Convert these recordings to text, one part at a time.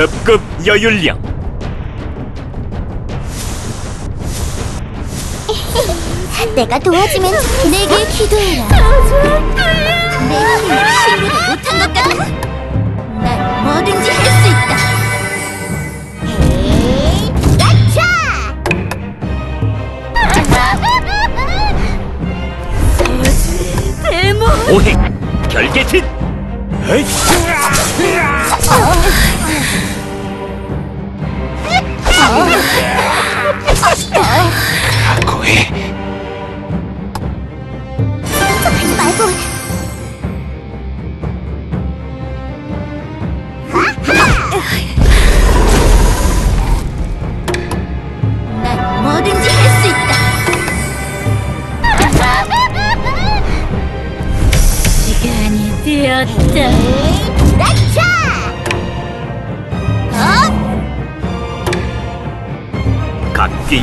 급급 여율령 내가 도와주면 내게 기도해라. 내 힘을 신고도 못한 것 같아. 난 뭐든지 할 수 있다. 에이, 야차! 대모. 오행 결계짓 헤이! 각오해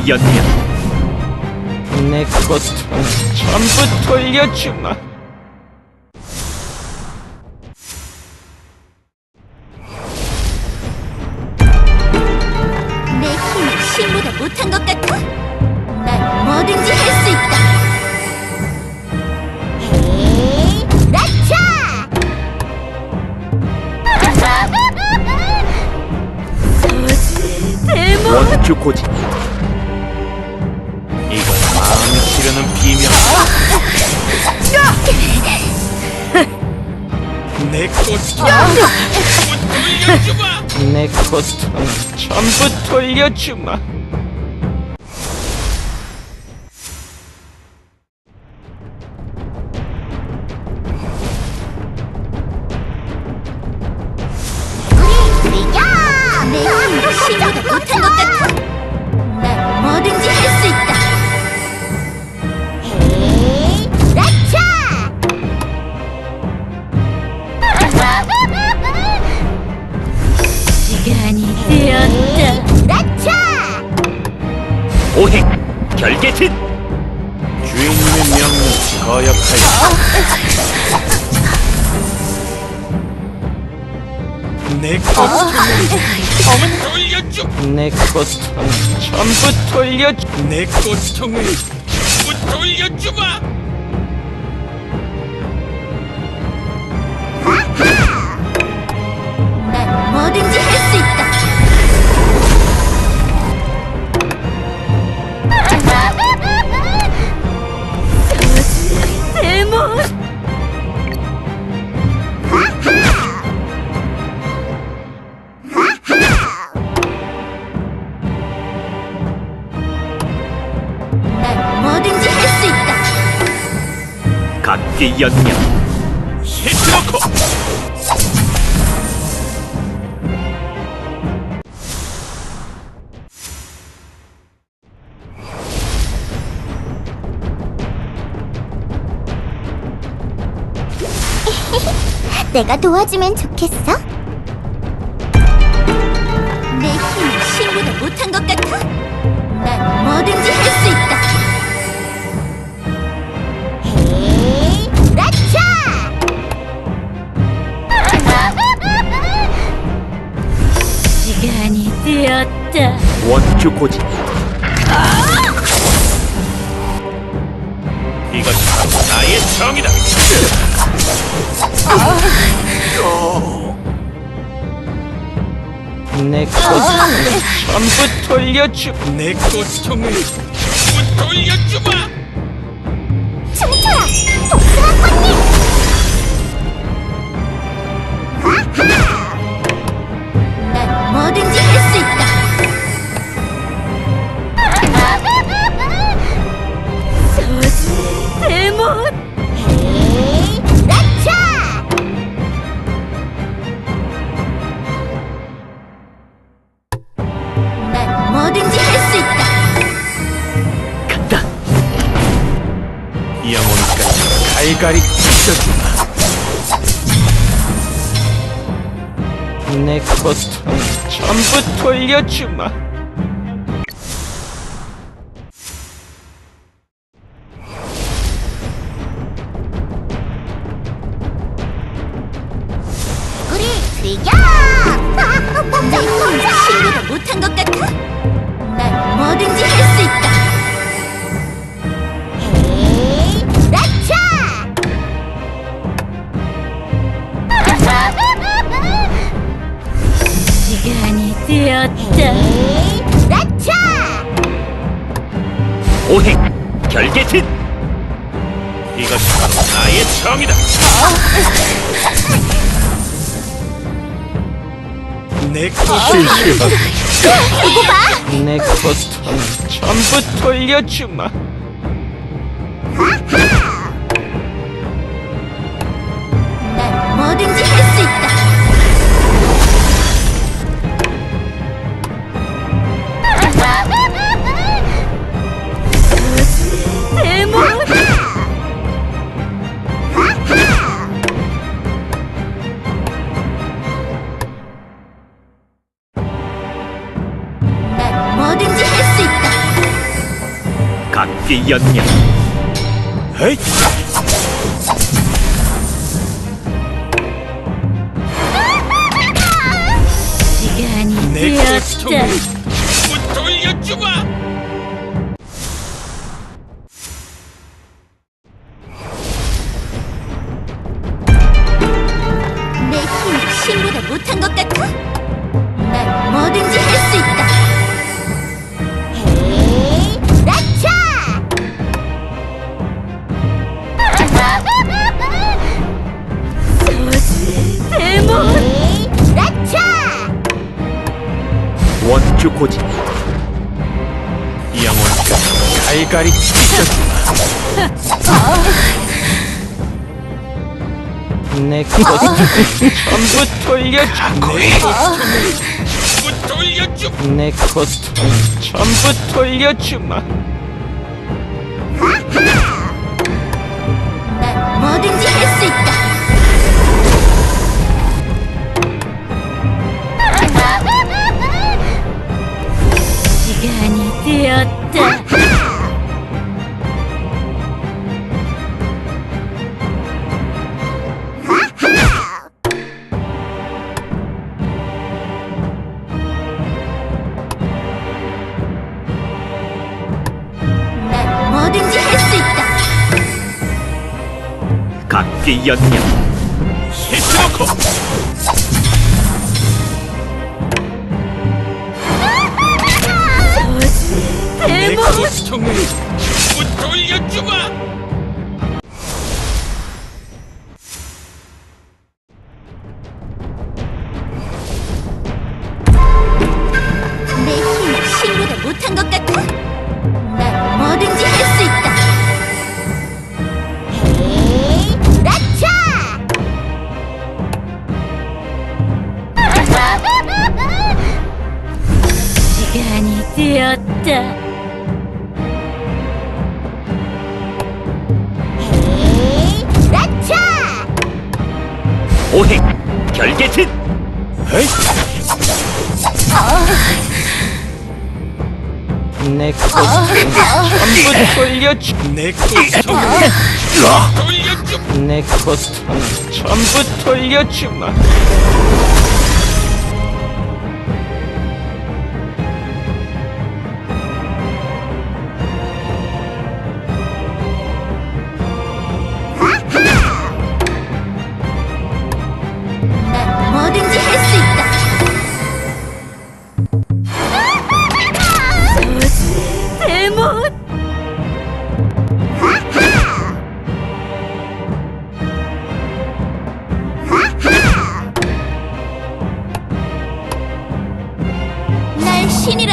연명 내 고통 전부 돌려주마. 내 고통 내 고통 전부 돌려주마. 내 고통 전부 돌려주. 내 고통을 전부 돌려주마 연명 시트놓고 내가 도와주면 좋겠어? 내 힘을 신보다 못한 것 같아? 난 뭐든지 할 수 있다. 되었다. 원주 고지 이건 바로 나의 정이다 내 고통 전부 돌려주. 내 고통을 전부 돌려주마 춤춰라! 복숭아 꽃잎! 돌려주마. 내 고통 전부 돌려주마. 우리 즐겨! 내 힘으로 못한 것 같아? 난 뭐든지 할 수 있다. 되었다. 라차! 오행 결계진 이것이 바로 나의 정이다 내 것을 내 고통 전부 돌려주마. 각기 연령 헤이 시간이 내 되었다. 찢어주마 내 고통 전부 돌려주마. 돌려주마 내 고통 전부 돌려주마. 난 뭐든지 할 수 있다. 시간이 되었다. 각기 연령 히트노코 내 대모 고통을 돌려주마 라차! 오행 결계진 내 고통 전부 돌려주마. 내내 고통 전부 돌려주마.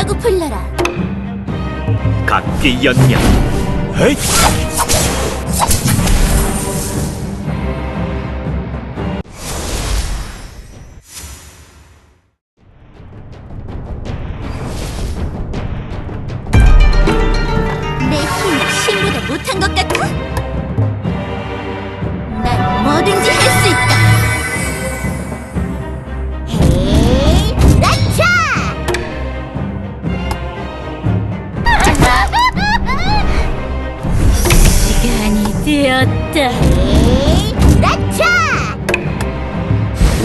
날 신이라고 불러라. 각기 연령 헤이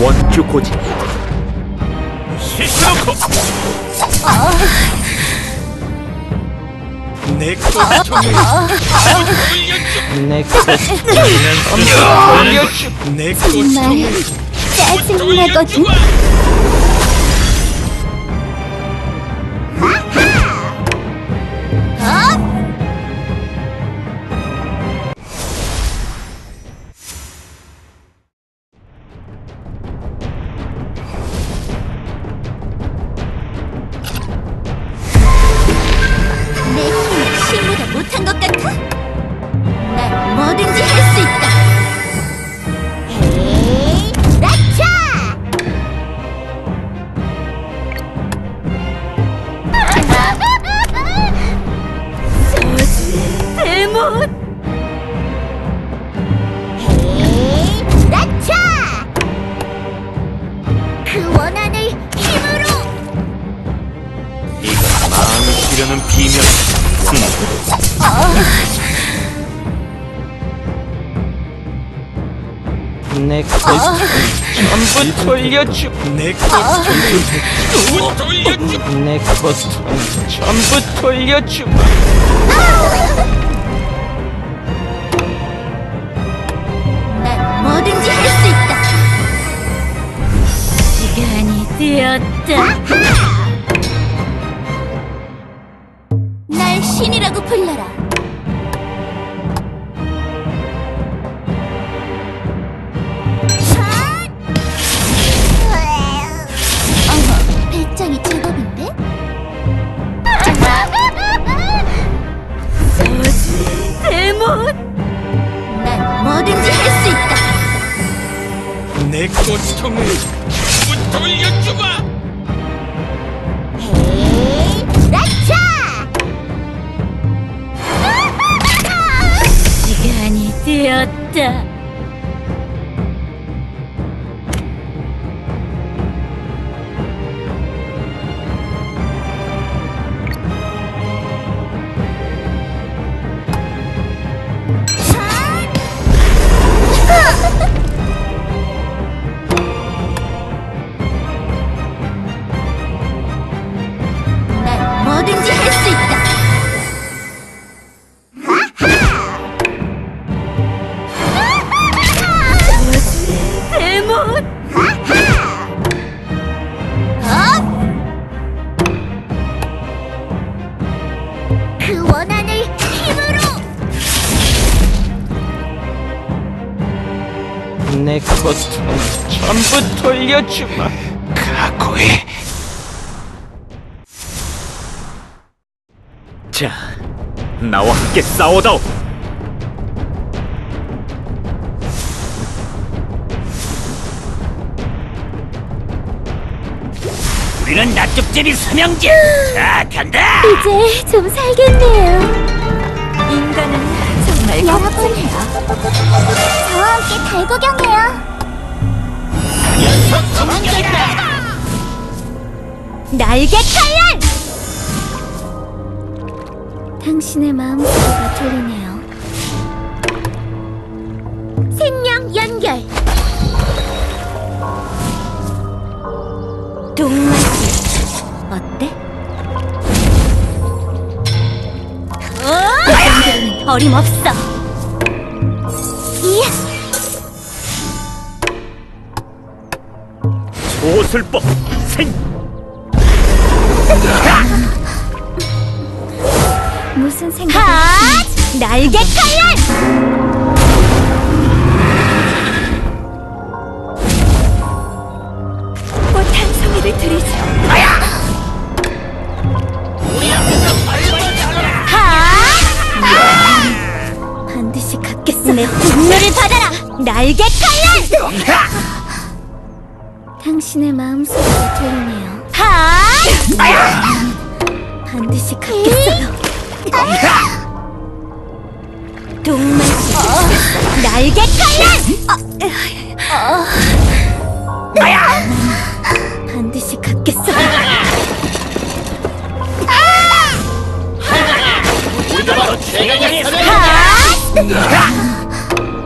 원주 고지 히트노코 내 고통을 돌려주마 내 전부 돌려주마. 내 정말 고통을 짜증나거든. 내 고스트 전부 돌려주 내 고스트 돌려주. 내 고스트 전부 돌려주마 난 뭐든지 할 수 있다. 시간이 되었다. 내 고통을 전부 돌려주마. 헤이, 라차! 시간이 되었다. 돌려주마 각오해. 자, 나와 함께 싸워다오. 우리는 낮쪽제비 삼형제. 자, 간다. 이제 좀 살겠네요. 인간은 정말 여러분, 저와 함께 달구경해요. 날개 칼날! 당신의 마음소리가 들리네요. 생명 연결! 동마지 어때? 그 정도로는 어림없어. 날개 칼날! 꽃한 송이를 드리죠. 반드시 갚겠어. 내 분노를 받아라. 날개 칼날. 당신의 마음소리가 들리네요. 반드시 갚겠어요. 동마지 날개 칼날. 반드시 갚겠어요.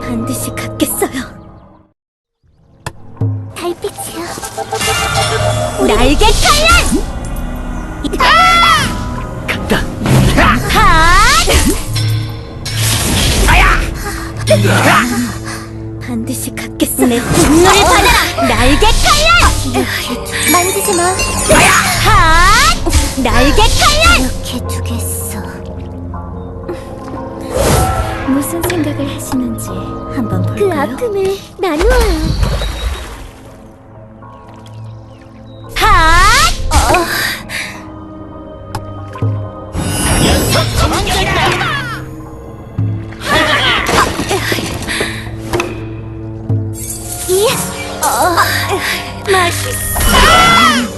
반드시 갚겠어요. 달빛이요. 날개 칼날. 간다. 반드시. 내 분노를 받아라. 날개 칼날. 만지지 마. 날개 칼날. 이렇게 두겠어. 무슨 생각을 하시는지 한번 볼까요? 그 아픔을 나누어요.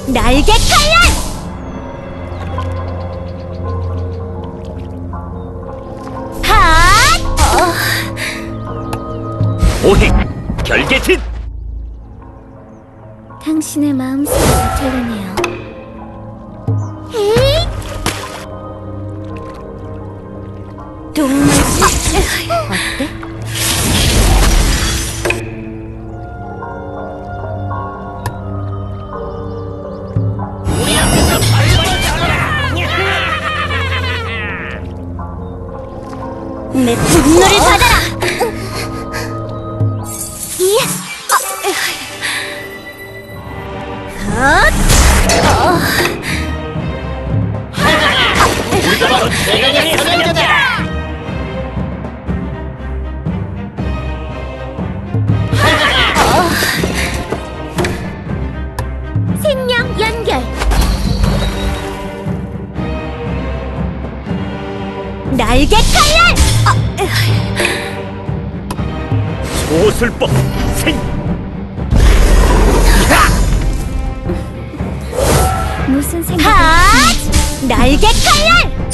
날개 칼날! 핫! 어. 오행 결계진 당신의 마음속을 되리네요. 동물 내 분노를 받아라! 날개 칼날! 소술법 생 무슨 생각? 핫 날개 칼날!